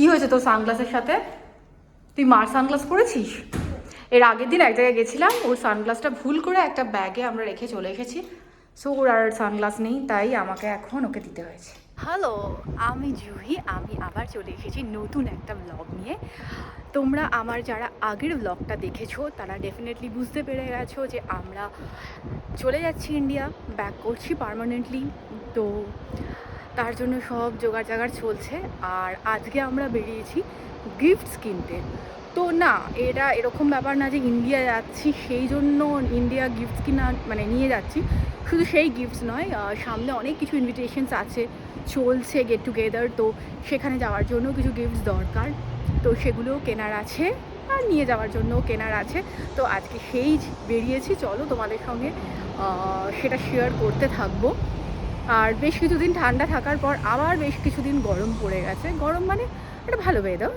কি হয়েছে তোর সানগ্লাসের সাথে? তুই মার সানগ্লাস পরেছিস? এর আগের দিন এক জায়গায় গেছিলাম, ওর সানগ্লাসটা ভুল করে একটা ব্যাগে আমরা রেখে চলে এসেছি। সো ওর আর সানগ্লাস নেই, তাই আমাকে এখন ওকে দিতে হয়েছে। হ্যালো আমি জুহি, আমি আবার চলে এসেছি নতুন একটা ব্লগ নিয়ে। তোমরা আমার যারা আগের ব্লগটা দেখেছ, তারা ডেফিনেটলি বুঝতে পেরে গেছো যে আমরা চলে যাচ্ছি ইন্ডিয়া ব্যাক করছি পার্মানেন্টলি তো তার জন্য সব জোগাড় জাগাড় চলছে। আর আজকে আমরা বেরিয়েছি গিফটস কিনতে। তো না, এটা এরকম ব্যাপার না যে ইন্ডিয়া যাচ্ছি, সেই জন্য ইন্ডিয়া গিফটস কিনা মানে নিয়ে যাচ্ছি। শুধু সেই গিফটস নয় সামনে অনেক কিছু ইনভিটেশনস আছে, চলছে গেট টুগেদার তো সেখানে যাওয়ার জন্য কিছু গিফটস দরকার। তো সেগুলোও কেনার আছে, আর নিয়ে যাওয়ার জন্য কেনার আছে। তো আজকে সেই বেরিয়েছি, চলো তোমাদের সঙ্গে সেটা শেয়ার করতে থাকব। আর বেশ কিছুদিন ঠান্ডা থাকার পর আবার বেশ কিছুদিন গরম পড়ে গেছে। গরম মানে একটা ভালো বেদম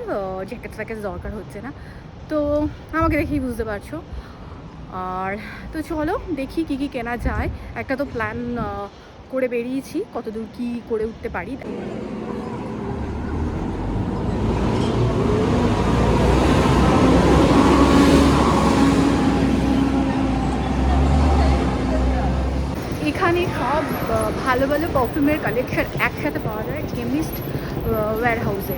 জ্যাকেট ট্যাকেট দরকার হচ্ছে না। তো আমাকে দেখেই বুঝতে পারছ। আর তো চলো দেখি কি কি কেনা যায়। একটা তো প্ল্যান করে বেরিয়েছি, কতদূর কি করে উঠতে পারি এখানে সব ভালো ভালো পারফিউমের কালেকশন একসাথে পাওয়া যায় কেমিস্ট ওয়্যার হাউসে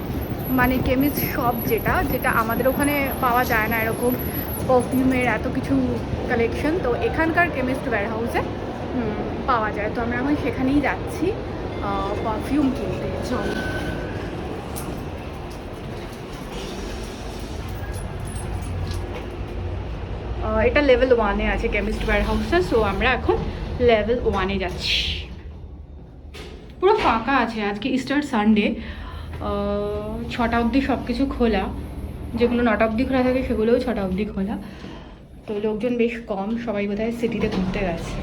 মানে কেমিস্ট শপ যেটা যেটা আমাদের ওখানে পাওয়া যায় না এরকম পারফিউমের এত কিছু কালেকশন তো এখানকার কেমিস্ট ওয়্যার হাউসে পাওয়া যায়। তো আমরা এখন সেখানেই যাচ্ছি পারফিউম কিনতে। চল। এটা লেভেল ওয়ানে আছে কেমিস্ট ওয়্যার হাউসটা সো আমরা এখন লেভেল ওয়ানে যাচ্ছি। পুরো ফাঁকা আছে। আজকে ইস্টার সানডে ছটা অবধি সব কিছু খোলা। যেগুলো নটা অবধি খোলা থাকে, সেগুলোও ছটা অবধি খোলা। তো লোকজন বেশ কম, সবাই বোধহয় সিটিতে ঘুরতে গেছে।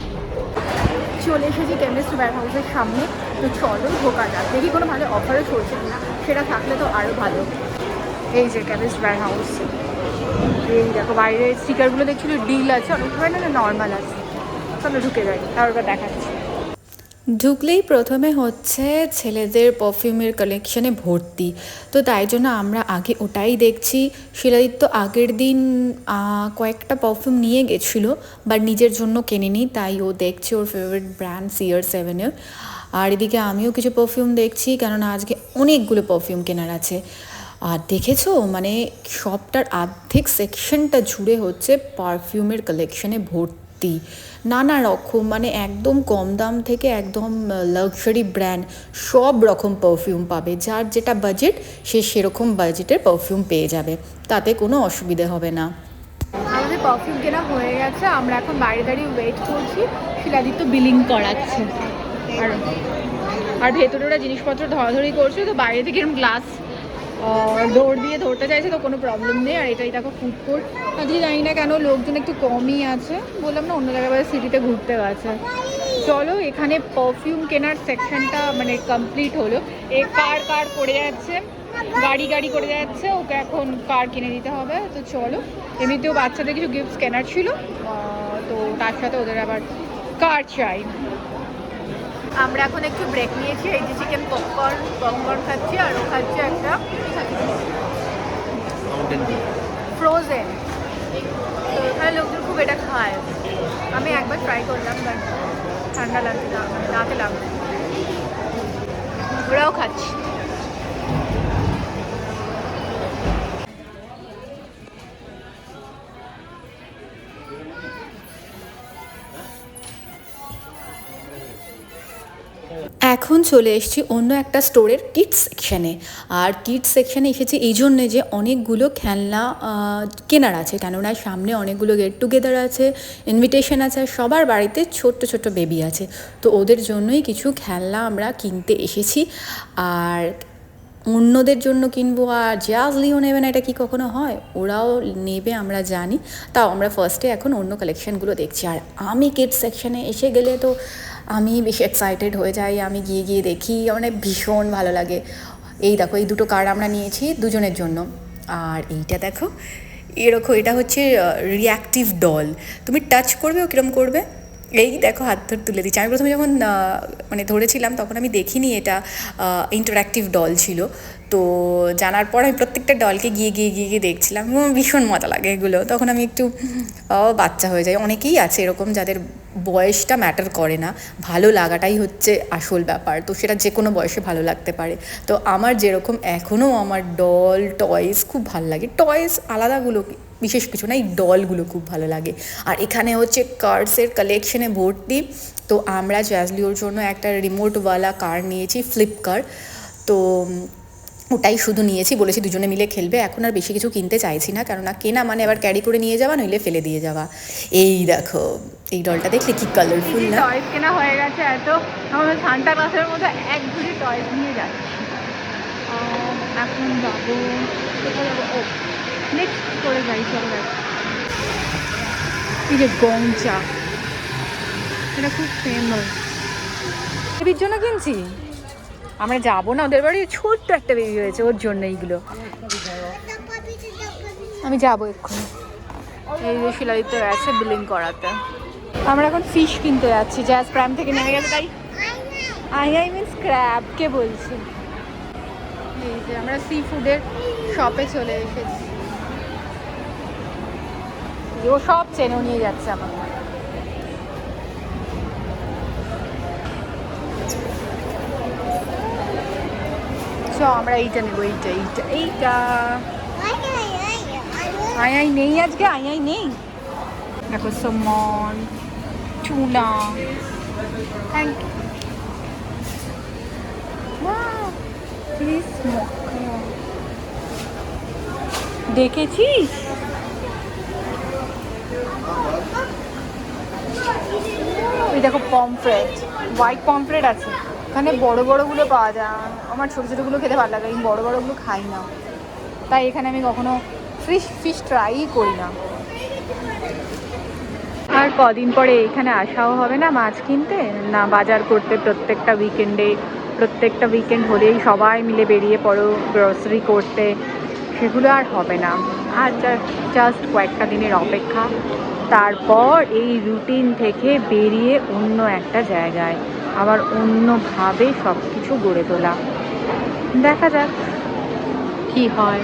চলে এসেছি কেমিস্ট ওয়্যার হাউসের সামনে। তো চলো ঢোকা যাক। দেখি কোনো ভালো অফারও চলছে কিনা। সেটা থাকলে তো আরও ভালো। এই যে কেমিস্ট ওয়্যার হাউস এই দেখো, বাইরে স্টিকারগুলো দেখছিল ডিল আছে। অনেক না নর্মাল আছে। চলো ঢুকে যাই তারপর দেখাচ্ছি। ঢুকলেই প্রথমে হচ্ছে ছেলেদের পারফিউমের কালেকশনে ভর্তি। তো তাই জন্য আমরা আগে ওটাই দেখছি। শিলাদিত্য আগের দিন কয়েকটা পারফিউম নিয়ে গেছিল বাট নিজের জন্য কেনেনি, তাই ও দেখছে ওর ফেভারিট ব্র্যান্ড সিয়ার সেভেনের আর এদিকে আমিও কিছু পারফিউম দেখছি, কেননা আজকে অনেকগুলো পারফিউম কেনার আছে। আর দেখেছ? মানে শপটার আর্ধেক সেকশনটা জুড়ে হচ্ছে পারফিউমের কালেকশনে ভর্তি। নানা রকম মানে একদম কম দাম থেকে একদম লাক্সারি ব্র্যান্ড সব রকম পারফিউম পাবে। যার যেটা বাজেট সে সেরকম বাজেটের পারফিউম পেয়ে যাবে। তাতে কোনো অসুবিধে হবে না। আমাদের পারফিউম কেনা হয়ে গেছে। আমরা এখন বাইরে দাঁড়িয়ে ওয়েট করছি। শিলাদিত্য বিলিং করাচ্ছে। আর আর ভেতরে ওরা জিনিসপত্র ধরাধরি করছে, তো বাইরে থেকে এরকম গ্লাস ডোর দিয়ে ধরতে চাইছে তো কোনো প্রবলেম নেই। আর এটাই দেখো ফুড কোর্ট আজকে জানি না কেন লোকজন একটু কমই আছে। বললাম না, অন্য জায়গায় সিটিতে ঘুরতে গেছে। চলো, এখানে পারফিউম কেনার সেকশনটা মানে কমপ্লিট হলো। এ কার কার পড়ে যাচ্ছে? গাড়ি গাড়ি করে যাচ্ছে। ওকে এখন কার কিনে দিতে হবে। তো চলো, এমনিতেও বাচ্চাদের কিছু গিফটস কেনার ছিল। তো তার সাথে ওদের আবার কার চাই। আমরা এখন একটু ব্রেক নিয়েছি এই যে চিকেন পপকর্ন পপকর্ন খাচ্ছি আর ও খাচ্ছে একটা ফ্রোজেন তো এখানে লোকজন খুব এটা খায়। আমি একবার ট্রাই করলাম বাট ঠান্ডা লাগছে না দাঁতে লাগছে। ওরাও খাচ্ছে। এখন চলে এসেছি অন্য একটা স্টোরের কিডস সেকশানে আর কিডস সেকশানে এসেছি এই জন্যে যে অনেকগুলো খেলনা কেনার আছে। কেননা সামনে অনেকগুলো গেট টুগেদার আছে ইনভিটেশন আছে, আর সবার বাড়িতে ছোট্ট ছোট্ট বেবি আছে। তো ওদের জন্যই কিছু খেলনা আমরা কিনতে এসেছি। আর অন্যদের জন্য কিনবো, আর জাজ লিও নেবে না, এটা কি কখনো হয়? ওরাও নেবে, আমরা জানি। তাও আমরা ফার্স্টে এখন অন্য কালেকশানগুলো দেখছি। আর আমি কিডস সেকশানে এসে গেলে তো আমি বেশি এক্সাইটেড হয়ে যাই, আমি গিয়ে গিয়ে দেখি মানে ভীষণ ভালো লাগে। এই দেখো, এই দুটো কার্ড আমরা নিয়েছি দুজনের জন্য। আর এইটা দেখো এরকম এটা হচ্ছে রিয়াক্টিভ ডল তুমি টাচ করবে ও কীরকম করবে? এই দেখো হাত ধরে তুলে দিচ্ছি। আমি প্রথমে যখন মানে ধরেছিলাম, তখন আমি দেখিনি এটা ইন্টারাক্টিভ ডল ছিল। তো জানার পর আমি প্রত্যেকটা ডলকে গিয়ে গিয়ে গিয়ে গিয়ে দেখছিলাম। ভীষণ মজা লাগে এগুলো। তখন আমি একটু বাচ্চা হয়ে যাই। অনেকেই আছে এরকম যাদের বয়সটা ম্যাটার করে না। ভালো লাগাটাই হচ্ছে আসল ব্যাপার। তো সেটা যে কোনো বয়সে ভালো লাগতে পারে। তো আমার যেরকম এখনও আমার ডল টয়েস খুব ভালো লাগে। টয়েস আলাদাগুলো বিশেষ কিছু না এই ডলগুলো খুব ভালো লাগে। আর এখানে হচ্ছে কার্সের কালেকশনে ভর্তি। তো আমরা জ্যাজলিওর জন্য একটা রিমোটওয়ালা কার নিয়েছি ফ্লিপকার তো ওটাই শুধু নিয়েছি বলেছি দুজনে মিলে খেলবে। এখন আর বেশি কিছু কিনতে চাইছি না কেননা কেনা মানে আবার ক্যারি করে নিয়ে যাওয়া নইলে ফেলে দিয়ে যাওয়া। এই দেখো এই ডলটা দেখলে কি কালারফুল না? টয়েস কেনা হয়ে গেছে এত। সান্টা ক্লাসের মধ্যে এক ঝুড়ি টয়েস নিয়ে যাচ্ছি। এখন যাব। যাব? ও নেক্সট করে যাই চল এই যে গংচা এটা খুব ফেমাস বেবির জন্য কিনছি? আমরা যাব না, ওদের বাড়ি ছোট্ট একটা বেবি হয়েছে, ওর জন্য এইগুলো। আমি যাব এক্ষুনি। এই যে শিলাদিতে আছে বিলিং করাতে। আমরা এখন ফিশ কিনতে যাচ্ছি জ্যাজ প্রাইম থেকে নেমে গেছে তাই। আই আই মিনস ক্র্যাব কে বলছি? এই যে আমরা সি ফুডের শপে চলে এসেছি। ও সব চেনেও নিয়ে যাচ্ছে আমাকে। আমরা এইটা নেব, এইটা এইটা এইটা। আই আই নেই আজকে আই আই নেই। দেখো, সমন টুনা থ্যাংক ইউ দেখেছিস? ওই দেখো পমফ্রেট হোয়াইট পমফ্রেট আছে। ওখানে বড় বড়গুলো পাওয়া যায়। আমার ছোটো ছোটোগুলো খেতে ভালো লাগে, আমি বড় বড়গুলো খাই না। তাই এখানে আমি কখনো ফিশ ফিশ ট্রাই করি না। আর কদিন পরে এখানে আসাও হবে না মাছ কিনতে? না বাজার করতে প্রত্যেকটা উইকেন্ডে প্রত্যেকটা উইকেন্ড হলেই সবাই মিলে বেরিয়ে পড়ো গ্রসারি করতে। সেগুলো আর হবে না। আর জাস্ট কয়েকটা দিনের অপেক্ষা। তারপর এই রুটিন থেকে বেরিয়ে অন্য একটা জায়গায়, আবার অন্যভাবে সব কিছু গড়ে তোলা। দেখা যাক কি হয়।